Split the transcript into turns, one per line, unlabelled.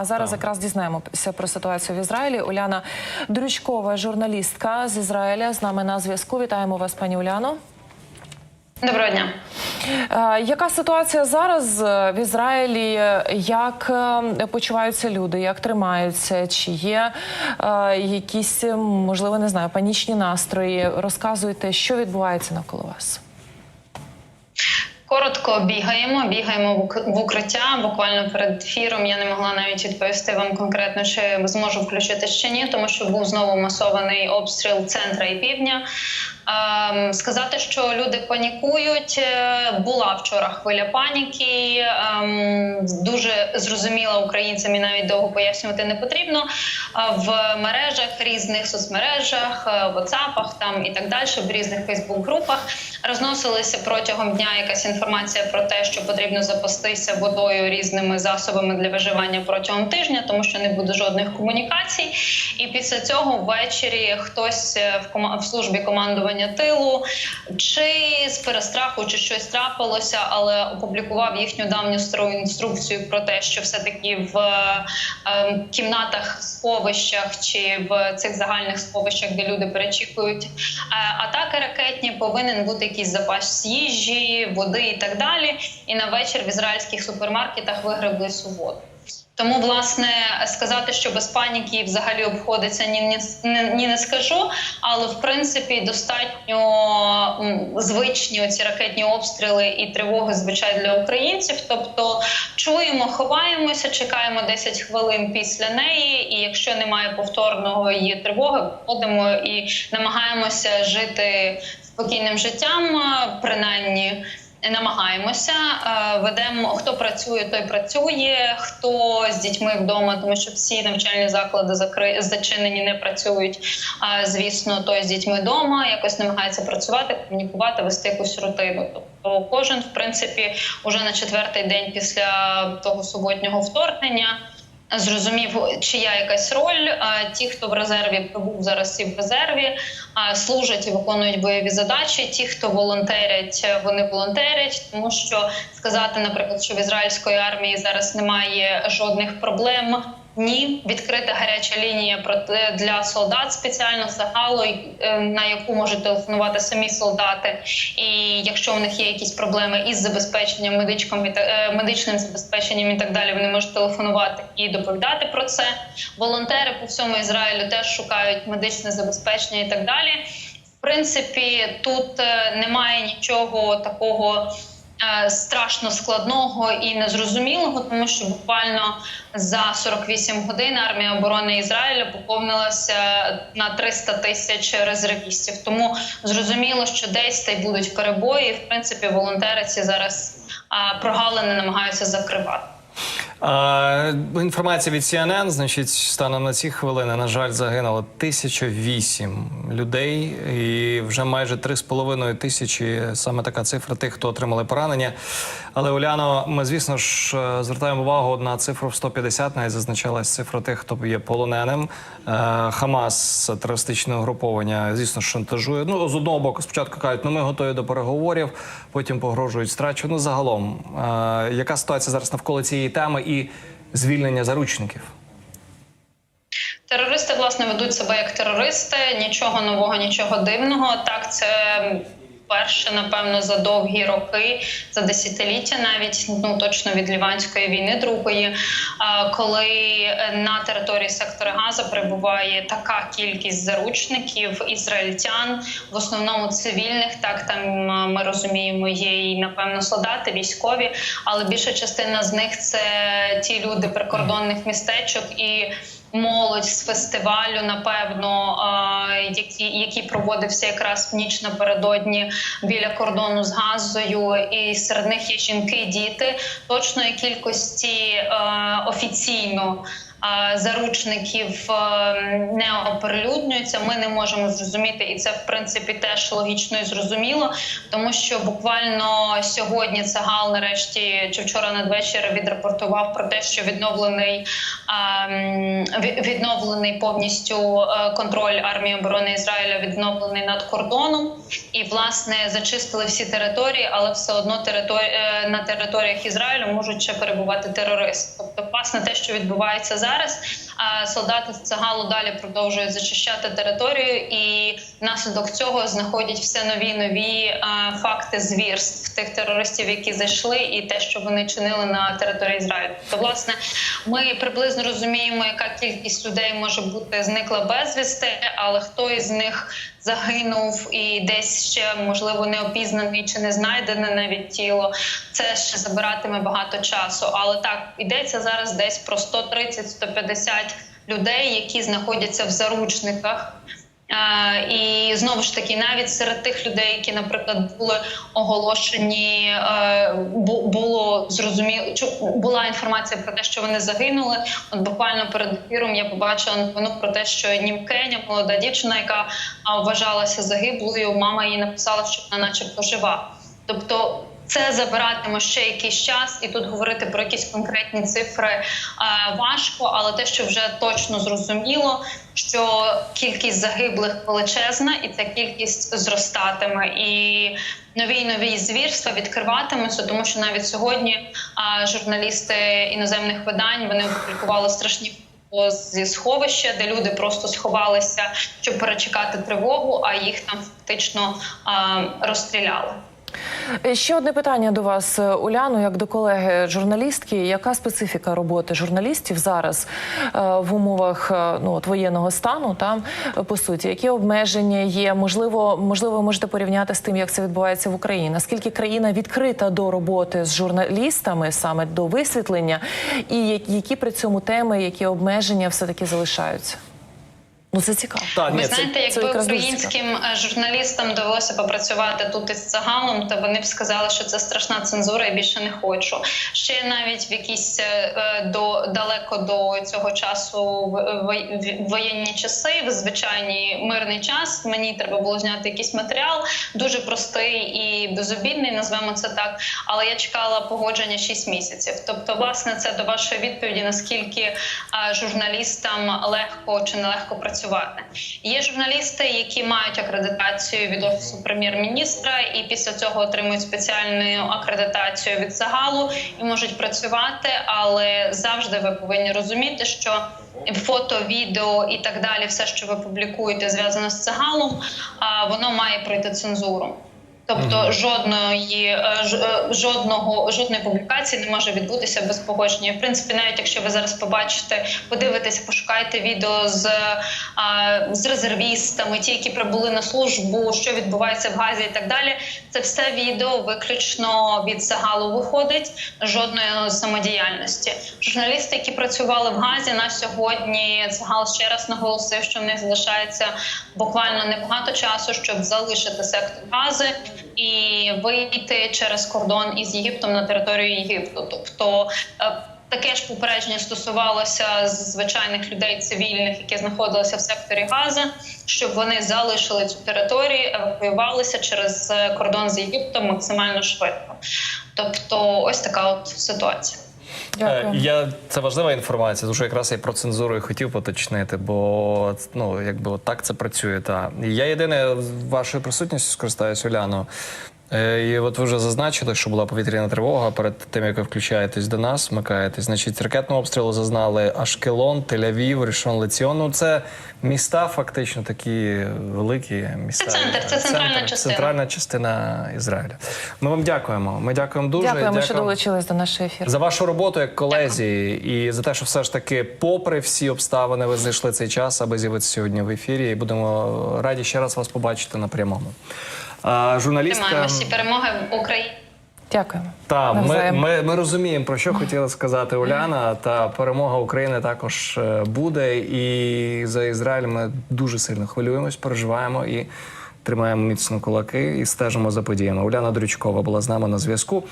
А зараз
Так.
якраз дізнаємося про ситуацію в Ізраїлі. Уляна Дрючкова, журналістка з Ізраїля, з нами на зв'язку. Вітаємо вас, пані Уляно.
Доброго дня.
Е, Яка ситуація зараз е, в Ізраїлі? Як е, почуваються люди? Як тримаються? Чи є якісь можливо не знаю панічні настрої? Розказуйте, що відбувається навколо вас.
Коротко бігаємо, бігаємо в ук- укриття. Буквально перед ефіром я не могла навіть відповісти вам конкретно, чи зможу включити чи ні, тому що був знову масований обстріл центра і півдня. Ем, сказати, що люди панікують, е, була вчора хвиля паніки. Ем, дуже зрозуміла українцям і навіть довго пояснювати не потрібно. В мережах різних соцмережах, е, WhatsApp там і так далі, в різних Фейсбук-групах розносилися протягом дня якась інформація про те, що потрібно запастися водою різними засобами для виживання протягом тижня, тому що не буде жодних комунікацій. І після цього ввечері хтось е, в кома- в службі командування тилу чи з перестраху, чи щось трапилося, але опублікував їхню давню стару інструкцію про те, що все таки в е, ем, кімнатах сховищах чи в цих загальних сховищах, де люди перечікують е, атаки ракетні, повинен бути якийсь запас їжі, води і так далі. І на вечір в ізраїльських супермаркетах вигребли воду. Тому, власне, сказати, що без паніки взагалі обходиться ні, ні, ні, не скажу. Але в принципі достатньо звичні ці ракетні обстріли і тривоги звичайно для українців. Тобто чуємо, ховаємося, чекаємо 10 хвилин після неї. І якщо немає повторного її тривоги, виходимо і намагаємося жити спокійним життям, е, принаймні. Намагаємося, е, ведемо хто працює, той працює, хто з дітьми вдома, тому що всі навчальні заклади закри... зачинені, не працюють. А звісно, той з дітьми вдома якось намагається працювати, комунікувати, вести якусь рутину. Тобто, кожен, в принципі, уже на четвертий день після того суботнього вторгнення. Зрозумів, чия якась роль. А ті, хто в резерві прибув зараз і в резерві, служать і виконують бойові задачі. Ті, хто волонтерять, вони волонтерять, тому що сказати, наприклад, що в ізраїльської армії зараз немає жодних проблем. Ні, відкрита гаряча лінія для солдат спеціально загалу, е, на яку можуть телефонувати самі солдати. І якщо у них є якісь проблеми із забезпеченням медичком е, медичним забезпеченням і так далі, вони можуть телефонувати і доповідати про це. Волонтери по всьому Ізраїлю теж шукають медичне забезпечення і так далі. В принципі, тут е, немає нічого такого страшно складного і незрозумілого, тому що буквально за 48 годин армія оборони Ізраїля поповнилася на 300 тисяч резервістів. Тому зрозуміло, що десь та й будуть перебої. І, в принципі, волонтери ці зараз прогалини намагаються закривати.
Інформація від CNN, значить, станом на ці хвилини, на жаль, загинуло 1008 людей, і вже майже 3,5 тисячі саме така цифра тих, хто отримали поранення. Але Уляно, ми, звісно ж, е, звертаємо увагу на цифру в 150, навіть зазначалась цифра тих, хто є полоненим. Е, Хамас, терористичне угруповання, звісно, шантажує. Ну, з одного боку, спочатку кажуть, ну ми готові до переговорів, потім погрожують страчу. Ну, загалом, е, яка ситуація зараз навколо цієї теми і звільнення заручників?
Терористи власне ведуть себе як терористи, нічого нового, нічого дивного. Так, це перше, напевно, за довгі роки, за десятиліття, навіть ну точно від ліванської війни, другої, коли на території сектора Газа перебуває така кількість заручників ізраїльтян, в основному цивільних. Так там ми розуміємо, є і напевно солдати, військові, але більша частина з них це ті люди прикордонних містечок і молодь з фестивалю, напевно, які, який проводився якраз в ніч напередодні біля кордону з Газою, і серед них є жінки, діти. Точної кількості офіційно заручників е, не оприлюднюється. Ми не можемо зрозуміти, і це в принципі теж логічно і зрозуміло, тому що буквально сьогодні Цагал нарешті чи вчора надвечір відрапортував про те, що відновлений а, м, ві- відновлений повністю е, контроль армії оборони Ізраїля відновлений над кордоном, і власне зачистили всі території, але все одно територі... е, на територіях Ізраїлю можуть ще перебувати терористи. Тобто, власне, те, що відбувається зараз, а солдати з Цагалу далі продовжують зачищати територію, і внаслідок цього знаходять все нові нові факти звірств тих терористів, які зайшли, і те, що вони чинили на території Ізраїлю. То власне ми приблизно розуміємо, яка кількість людей може бути зникла безвісти, але хто із них загинув і десь ще можливо не опізнаний чи не знайдене навіть тіло. Це ще забиратиме багато часу. Але так йдеться зараз десь про 130-150 людей, які знаходяться в заручниках. І знову ж таки, навіть серед тих людей, які, наприклад, були оголошені, е, бу- було зрозуміло, була інформація про те, що вони загинули. От буквально перед ефіром я побачила новину про те, що Німкеня, молода дівчина, яка вважалася загиблою, мама їй написала, що вона, начебто, жива. Тобто. Це забиратиме ще якийсь час, і тут говорити про якісь конкретні цифри е, важко, але те, що вже точно зрозуміло, що кількість загиблих величезна, і ця кількість зростатиме. І нові й нові звірства відкриватимуться, тому що навіть сьогодні а, журналісти іноземних видань вони опублікували страшні. Зі сховища, де люди просто сховалися, щоб перечекати тривогу, а їх там фактично а, розстріляли.
Е, Ще одне питання до вас, е, Уляно, як до колеги журналістки. Яка специфіка роботи журналістів зараз е, в умовах ну, от воєнного стану? Там по суті, які обмеження є? Можливо, можливо, ви можете порівняти з тим, як це відбувається в Україні. Наскільки країна відкрита до роботи з журналістами, саме до висвітлення, і які при цьому теми, які обмеження все таки залишаються? Ну це цікаво.
Так,
Ви
ні, це-
знаєте,
це
якби
дуже
українським е, журналістам довелося попрацювати тут із загалом, то вони б сказали, що це страшна цензура і більше не хочу. Ще навіть в якісь е, е, до далеко до цього часу в- воєнні часи, в звичайний мирний час. Мені треба було зняти якийсь матеріал, дуже простий і безобідний, назвемо це так. Але я чекала погодження 6 місяців. Тобто, власне, це до вашої відповіді, наскільки е, журналістам легко чи нелегко працювати. Є журналісти, які мають акредитацію від офісу прем'єр-міністра, і після цього отримують спеціальну акредитацію від загалу і можуть працювати. Але завжди ви повинні розуміти, що фото, відео і так далі, все, що ви публікуєте, зв'язано з загалом, а воно має пройти цензуру. Тобто жодної е, е, жодного жодної публікації не може відбутися без погодження. В принципі, навіть якщо ви зараз побачите, подивитеся, пошукаєте відео з, а, з резервістами, ті, які прибули на службу, що відбувається в Газі, і так далі. Це все відео виключно від загалу виходить жодної самодіяльності. Журналісти, які працювали в Газі, на сьогодні загал ще раз наголосив, що в них залишається буквально небагато часу, щоб залишити сектор Гази і вийти через кордон із Єгиптом на територію Єгипту. Тобто е, таке ж попередження стосувалося звичайних людей цивільних, які знаходилися в секторі Газа, щоб вони залишили цю територію, евакуювалися через е, кордон з Єгиптом максимально швидко. Тобто, ось така от ситуація.
Е, Я це важлива інформація. Дуже якраз я про цензуру і хотів поточнити, бо ну якби так це працює. Та я єдине вашою присутністю скористаюся Уляно. Е, І от ви вже зазначили, що була повітряна тривога перед тим, як ви включаєтесь до нас, вмикаєтесь. Значить, ракетного обстрілу зазнали Ашкелон, Тель-Авів, Рішон Леціон. Ну це міста, фактично такі великі міста.
Це центр, це центральна частина.
Центральна частина Ізраїля. Ми вам дякуємо. Ми дякуємо дуже.
Дякуємо, що долучились до нашого ефіру.
За вашу роботу як колезі і за те, що все ж таки, попри всі обставини, ви знайшли цей час, аби з'явитися сьогодні в ефірі. І будемо раді ще раз вас побачити на прямому. А, журналістка.
Маємо всі перемоги в Україні.
Дякуємо.
Та ми, ми, ми розуміємо про що хотіла сказати Уляна. Та перемога України також е, буде. І за Ізраїль ми дуже сильно хвилюємось, переживаємо і тримаємо міцно кулаки і стежимо за подіями. Уляна Дрючкова була з нами на зв'язку.